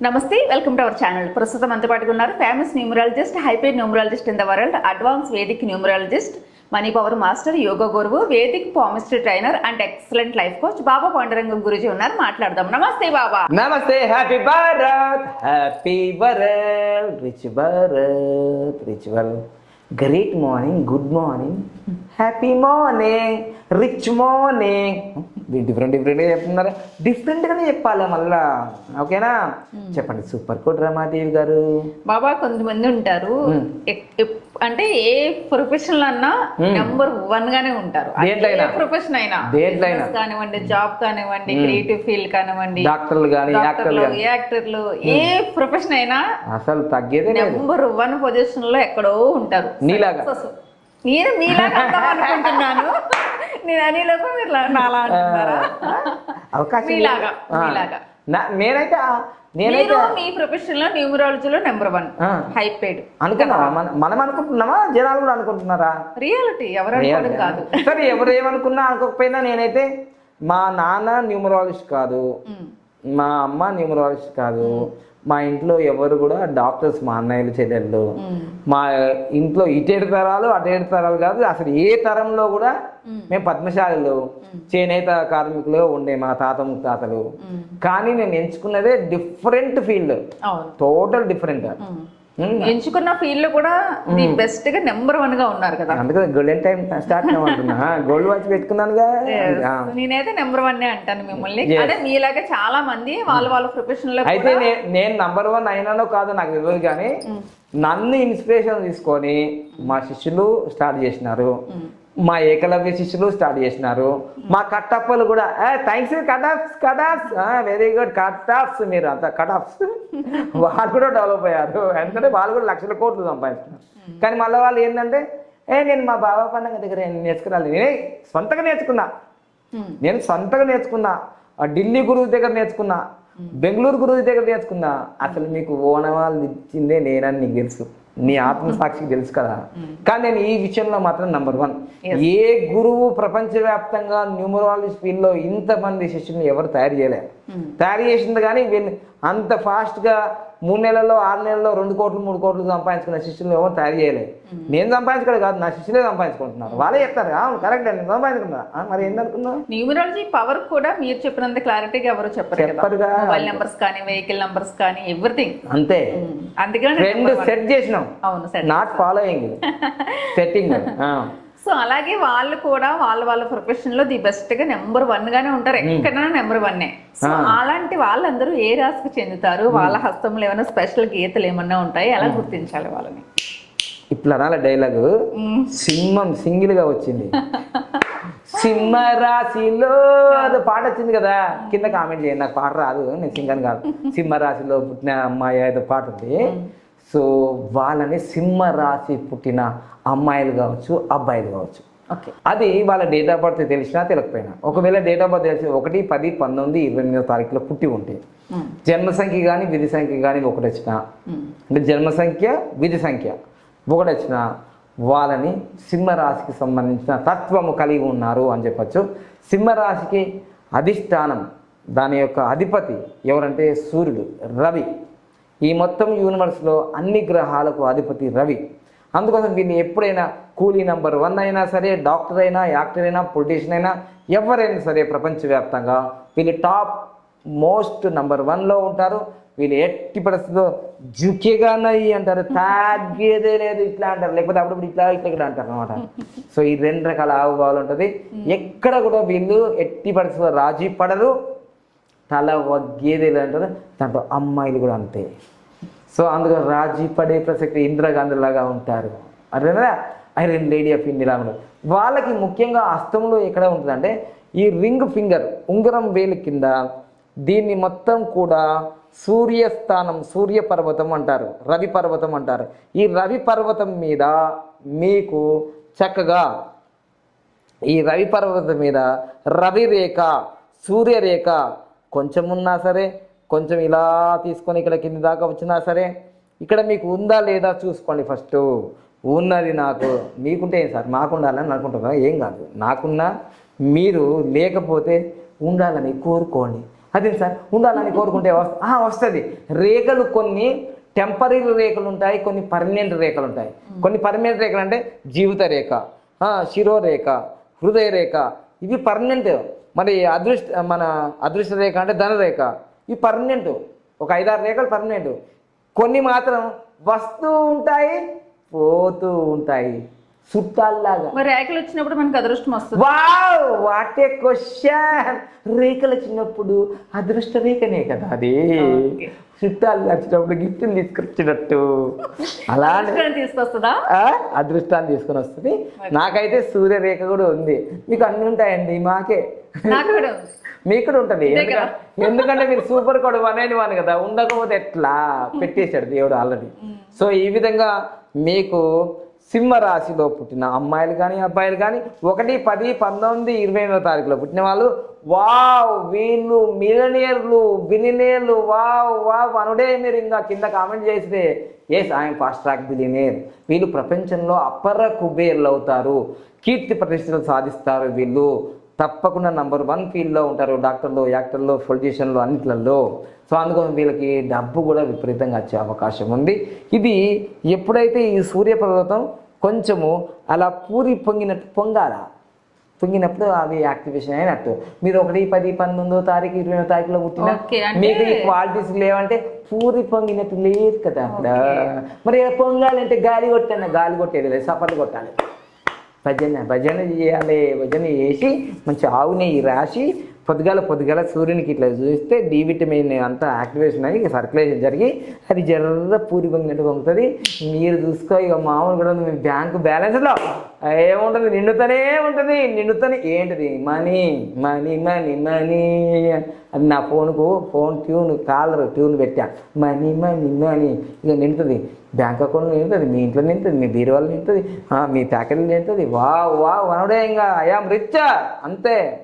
నమస్తే welcome to our channel. ప్రస్తుతం అంత పాటుగా ఉన్నారు famous numerologist hyped numerologist in the world advance Vedic numerologist money power master yoga గురువు Vedic palmistry trainer and excellent life coach Baba Pandarangam Guruji ఉన్నారు. మాట్లాడదాం. Namaste Baba namaste happy Bharat happy Bharat rich Bharat rich Bharat great morning good morning happy morning rich morning different డిఫరెంట్గా చెప్తున్నారు? డిఫరెంట్గానే చెప్పాలి మళ్ళా? ఓకేనా? చెప్పండి super coat Ramadevi గారు. బాబా కొంతమంది ఉంటారు. ఎప్- అంటే ఏ ప్రొఫెషన్ అన్నా నెంబర్ వన్ గానే ఉంటారు. దేంట్లైనా? ప్రొఫెషన్ అయినా. దేంట్లో అయినా. Business కానివ్వండి జాబ్ కానివ్వండి క్రియేటివ్ ఫీల్డ్ కానివ్వండి డాక్టర్లు కానీ యాక్టర్లు యాక్టర్లు ఏ ప్రొఫెషన్ అయినా అసలు తగ్గేదే నెంబర్ వన్ పొజిషన్లో ఎక్కడో ఉంటారు. నీలాగా. నేను మీలాగా అనుకుంటున్నాను. నేను అనేలోపు మీరు లా- నాలా అంటున్నారా? అవకాశం మీలాగా. మీలాగా. నా- నేనైతే నేనైతే మీరు మీ ప్రొఫెషన్లో న్యూమరాలజీలో నెంబర్ వన్. మన- మనం అనుకుంటున్నామా? జనాలు కూడా అనుకుంటున్నారా? రియాలిటీ ఎవరు అనుకోవడం కాదు. సరే ఎవరు ఏమనుకున్నా అనుకోకపోయినా నేనైతే మా నాన్న న్యూమరాలజిస్ట్ కాదు. ఉమ్. మా అమ్మ న్యూమరాలజిస్ట్ కాదు. మా ఇంట్లో ఎవరు కూడా డాక్టర్స్ మా అన్నయ్యలు చెల్లెళ్ళు. మా ఇంట్లో ఇటేడు తరాలు అటేడు తరాలు కాదు. అసలు ఏ తరంలో కూడా మేము. పద్మశాలిలో చేనేత కార్మికులు ఉండే మా తాత ముత్తాతలు. కానీ నేను ఎంచుకున్నదే డిఫరెంట్ ఫీల్డ్ టోటల్ డిఫరెంట్. ఎంచుకున్న ఫీల్డ్లో కూడా ది బెస్ట్గా నెంబర్ వన్గా ఉన్నారు కదా. అందుకే golden time start అవ్వమంటున్నా. Gold watch పెట్టుకున్నానుగా. ఆ. నేనైతే నెంబర్ వన్ అంటాను మిమ్మల్ని. అదే మీలాగా చాలా మంది వాళ్ళ వాళ్ళ ప్రొఫెషన్లో అయితే నేను నంబర్ వన్ అయినానో కాదో నాకు తెలియదు కానీ నన్ను ఇన్స్పిరేషన్ తీసుకొని మా శిష్యులు స్టార్ట్ చేసినారు. మా ఏకలవ్య శిష్యులు స్టార్ట్ చేసినారు. మా కట్టప్పలు కూడా thanks cutoffs cutoffs very good cutoffs మీరు అంత కటాఫ్స్ వాళ్ళు కూడా డెవలప్ అయ్యారు. ఎందుకంటే వాళ్ళు కూడా లక్షల కోట్లు సంపాదిస్తున్నారు కానీ మళ్ళీ వాళ్ళు ఏంటంటే ఏ నేను మా బాబా పండుగ దగ్గర నేర్చుకున్నాను? నేనే సొంతగా నేర్చుకున్నా. ఉమ్. నేను సొంతగా నేర్చుకున్నా. ఢిల్లీ గురువు దగ్గర నేర్చుకున్నా. బెంగళూరు గురువు దగ్గర నేర్చుకున్నా. అసలు మీకు ఓనవాళ్ళు ఇచ్చిందే నేనని నీకు తెలుసు. నీ ఆత్మసాక్షికి తెలుసు కదా. కానీ నేను ఈ విషయంలో మాత్రం నంబర్ వన్ ఏ గురువు ప్రపంచవ్యాప్తంగా న్యూమరాలజీ ఫీల్డ్లో ఇంతమంది శిష్యుల్ని ఎవరు తయారు చేయలేరు తయారు చేసింది కానీ వీళ్ళు అంత ఫాస్ట్గా మూడు నెలల్లో ఆరు నెలల్లో రెండు కోట్లు మూడు కోట్లు సంపాదించుకున్న శిష్యులు ఎవరు తయారు చేయలేదు. నేను సంపాదించుకోవడం కాదు నా శిష్యులే సంపాదించుకుంటున్నారు. వాళ్ళే చెప్తారు అవును కరెక్ట్ నేను సంపాదించుకున్నా మరి ఏందనుకున్నావు న్యూమరాలజీ పవర్ కూడా మీరు చెప్పినంత క్లారిటీగా ఎవరు చెప్పరు చెప్పరుగా. మొబైల్ నెంబర్స్ కానీ వెహికల్ నెంబర్స్ కానీ ఎవ్రీథింగ్ అంతే. అందుకని రెండు సెట్ చేసినాం. అవును సరే నాట్ ఫాలోయింగ్ సెట్టింగ్ సో అలాగే వాళ్ళు కూడా వాళ్ళ వాళ్ళ ప్రొఫెషన్లో ది బెస్ట్గా నెంబర్ వన్ గానే ఉంటారు. ఎక్కడైనా నెంబర్ వన్నే సో అలాంటి వాళ్ళందరూ ఏ రాశికి చెందుతారు? వాళ్ళ హస్తంలో ఏమైనా స్పెషల్ గీతలు ఏమన్నా ఉంటాయి? ఎలా గుర్తించాలి వాళ్ళని? ఇట్లా రాలే డైలాగు. సింహం సింగిల్గా వచ్చింది. సింహ రాశిలో అదో పాట వచ్చింది కదా. కింద కామెంట్ చేయండి. నాకు పాట రాదు. నేను సింగన్ కాదు. సింహ రాశిలో పుట్టిన అమ్మాయి ఏదో పాట ఉంది. సో వాళ్ళని సింహ రాశి పుట్టిన అమ్మాయిలు కావచ్చు అబ్బాయిలు కావచ్చు. ఓకే. అది వాళ్ళ డేట్ ఆఫ్ బర్త్ తెలిసినా తెలియకపోయినా. ఒకవేళ డేట్ ఆఫ్ బర్త్ తెలిసి ఒకటి పది పంతొమ్మిది ఇరవై ఎనిమిదో తారీఖులో పుట్టి ఉంటే జన్మ సంఖ్య కానీ విధి సంఖ్య కానీ ఒకటి వచ్చిన అంటే జన్మ సంఖ్య విధి సంఖ్య ఒకటి వచ్చిన వాళ్ళని సింహరాశికి సంబంధించిన తత్వము కలిగి ఉన్నారు అని చెప్పచ్చు. సింహరాశికి అధిష్టానం దాని యొక్క అధిపతి ఎవరంటే సూర్యుడు రవి. ఈ మొత్తం యూనివర్స్లో అన్ని గ్రహాలకు అధిపతి రవి. అందుకోసం వీళ్ళు ఎప్పుడైనా కూలీ నంబర్ వన్ అయినా సరే డాక్టర్ అయినా యాక్టర్ అయినా పొలిటీషియన్ అయినా ఎవరైనా సరే ప్రపంచవ్యాప్తంగా వీళ్ళు టాప్ మోస్ట్ నంబర్ వన్లో ఉంటారు. వీళ్ళు ఎట్టి పరిస్థితుల్లో జుకేగానయ్యి అంటారు. తగ్గేదే లేదు ఇట్లా అంటారు. లేకపోతే అప్పుడప్పుడు ఇట్లా ఇట్లా ఇట్లా అంటారు అనమాట సో ఈ రెండు రకాల ఆవుభావాలు ఉంటుంది. ఎక్కడ కూడా వీళ్ళు ఎట్టి పరిస్థితుల్లో రాజీ పడరు. తల వగ్గేది ఏదంటారు దాంట్లో అమ్మాయిలు కూడా అంతే. సో అందుకు రాజీ పడే ప్రసక్తి ఇందిరాగాంధీ లాగా ఉంటారు. అదేనా ఐరన్ లేడీ ఆఫ్ ఇండియా వాళ్ళకి ముఖ్యంగా హస్తంలో ఎక్కడ ఉంటుందంటే ఈ రింగ్ ఫింగర్ ఉంగరం వేలు కింద దీన్ని మొత్తం కూడా సూర్యస్థానం సూర్య పర్వతం అంటారు. రవి పర్వతం అంటారు. ఈ రవి పర్వతం మీద మీకు చక్కగా ఈ రవి పర్వతం మీద రవి రేఖ సూర్యరేఖ కొంచెం ఉన్నా సరే కొంచెం ఇలా తీసుకొని ఇక్కడ కింది దాకా వచ్చినా సరే ఇక్కడ మీకు ఉందా లేదా చూసుకోండి ఫస్ట్. ఉన్నది నాకు. మీకుంటే ఏం సార్? మాకు ఉండాలని అనుకుంటున్నా ఏం కాదు. నాకున్నా మీరు లేకపోతే ఉండాలని కోరుకోండి. అదే సార్? ఉండాలని కోరుకుంటే వస్తుంది. రేఖలు కొన్ని టెంపరీ రేఖలు ఉంటాయి కొన్ని పర్మనెంట్ రేఖలు ఉంటాయి. కొన్ని పర్మనెంట్ రేఖలు అంటే జీవిత రేఖ శిరోరేఖ హృదయ రేఖ. ఇవి పర్మనెంట్ మరి అదృష్ట మన అదృష్ట రేఖ అంటే ధనరేఖ ఇవి పర్మనెంట్ ఒక ఐదారు రేఖలు పర్మనెంట్. కొన్ని మాత్రం వస్తూ ఉంటాయి పోతూ ఉంటాయి. చుట్టాల్లాగా మరి రేఖలు వచ్చినప్పుడు మనకు అదృష్టం వస్తుంది. వావ్! What a question! రేఖలు చిన్నప్పుడు అదృష్ట రేఖనే కదా అది. చుట్టాలు వచ్చినప్పుడు గిఫ్ట్లు తీసుకొచ్చినట్టు. అదృష్టాన్ని తీసుకొస్తుందా? అదృష్టాన్ని తీసుకొని వస్తుంది. నాకైతే సూర్యరేఖ కూడా ఉంది. మీకు అన్ని ఉంటాయండి మాకే. మీకు కూడా ఉంటుంది. ఎందుకంటే మీరు సూపర్ కోడ్ అయిన వన్ కదా ఉండకపోతే ఎట్లా? పెట్టేశాడు దేవుడు ఆల్రెడీ సో ఈ విధంగా మీకు సింహ రాశిలో పుట్టిన అమ్మాయిలు కానీ అబ్బాయిలు కానీ ఒకటి పది పంతొమ్మిది ఇరవై ఎనిమిదో తారీఖులో పుట్టిన వాళ్ళు వావ్ వీళ్ళు మిలనియర్లు బిలినియర్లు వావ్ వావ్ అనుడే మీరు ఇంకా కింద కామెంట్ చేస్తే ఎస్ ఆయన ఫాస్ట్ ట్రాక్ బిలినియర్ వీళ్ళు ప్రపంచంలో అపర కుబేర్లు అవుతారు. కీర్తి ప్రతిష్టలు సాధిస్తారు వీళ్ళు. తప్పకుండా నంబర్ వన్ ఫీల్డ్లో ఉంటారు డాక్టర్లు యాక్టర్లు పొలిటీషియన్లు అన్నిట్లలో. సో అందుకోసం వీళ్ళకి డబ్బు కూడా విపరీతంగా వచ్చే అవకాశం ఉంది. ఇది ఎప్పుడైతే ఈ సూర్యపర్వతం కొంచెము అలా పూరి పొంగినట్టు పొంగాల? పొంగినప్పుడు అవి యాక్టివేషన్ అయినట్టు. మీరు ఒకటి పది పంతొమ్మిదో తారీఖు ఇరవై తారీఖులో పుట్టిన మీకు ఈ క్వాలిటీస్ లేవంటే పూరి పొంగినట్టు లేదు కదా అక్కడ. మరి పొంగాలంటే గాలి కొట్టాను గాలి కొట్టేది లేదు సపర్లు కొట్టాలి. భజన భజన చేయాలి భజన చేసి మంచి ఆవు నెయ్యి రాసి పొద్దుగాల పొద్దుగాల సూర్యునికి ఇట్లా చూస్తే డి విటమిన్ అంతా యాక్టివేషన్ అయ్యి సర్క్యులేషన్ జరిగి అది జర్ర పూరి పొంగినట్టు పొంగుతుంది. మీరు చూసుకో ఇక మామూలు కూడా మీ బ్యాంకు బ్యాలెన్స్లో ఏముంటుంది? నిండుతూనే ఉంటుంది. నిండుతూనే ఏంటిది? Money money money money. అది నా ఫోన్కు ఫోన్ ట్యూన్ కాలర్ ట్యూన్ పెట్టా. Money money money. ఇక నిండుతుంది. బ్యాంక్ అకౌంట్ నిండుతుంది. మీ ఇంట్లో నిండుతుంది. మీ బీరువాళ్ళు నిండుతుంది. మీ ప్యాకెట్లు నిండుతుంది. వా వా వనడే ఇంకా ఐఆమ్ రిచ్. అంతే.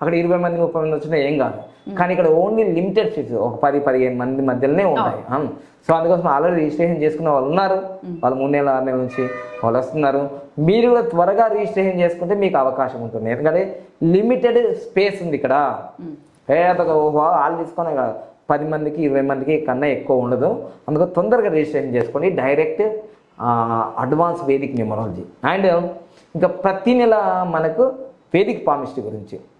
అక్కడ ఇరవై మంది ముప్పై మంది వచ్చినా ఏం కాదు. కానీ ఇక్కడ ఓన్లీ లిమిటెడ్ సీట్స్ ఒక పది పదిహేను మంది మధ్యలోనే ఉంటాయి. సో అందుకోసం ఆల్రెడీ రిజిస్ట్రేషన్ చేసుకున్న వాళ్ళు ఉన్నారు. వాళ్ళు మూడు నెలల ఆరు నెలల నుంచి వాళ్ళు వస్తున్నారు. మీరు కూడా త్వరగా రిజిస్ట్రేషన్ చేసుకుంటే మీకు అవకాశం ఉంటుంది. ఎందుకంటే లిమిటెడ్ స్పేస్ ఉంది ఇక్కడ. ఓహో వాళ్ళు తీసుకొని ఇక పది మందికి ఇరవై మందికి కన్నా ఎక్కువ ఉండదు. అందుకు తొందరగా రిజిస్ట్రేషన్ చేసుకోండి. Direct advance Vedic numerology and ఇంకా ప్రతి నెల మనకు వేదిక్ పామిస్ట్రీ గురించి.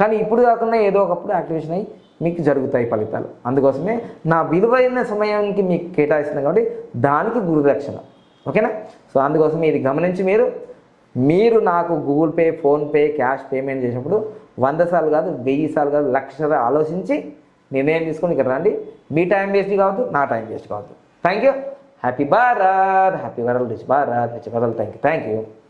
కానీ ఇప్పుడు కాకుండా ఏదో ఒకప్పుడు యాక్టివేషన్ అయ్యి మీకు జరుగుతాయి ఫలితాలు. అందుకోసమే నా విలువైన సమయానికి మీకు కేటాయిస్తున్నాం కాబట్టి దానికి గురుదక్షిణ. ఓకేనా? సో అందుకోసం ఇది గమనించి మీరు మీరు నాకు Google Pay PhonePe cash payment చేసినప్పుడు వంద సార్లు కాదు వెయ్యి సార్లు కాదు లక్ష సార్లు ఆలోచించి నిర్ణయం తీసుకొని ఇక్కడ రండి. మీ టైం వేస్ట్ కావద్దు నా టైం వేస్ట్ కావద్దు. Thank you happy Bharat happy world rich Bharat rich world thank you thank you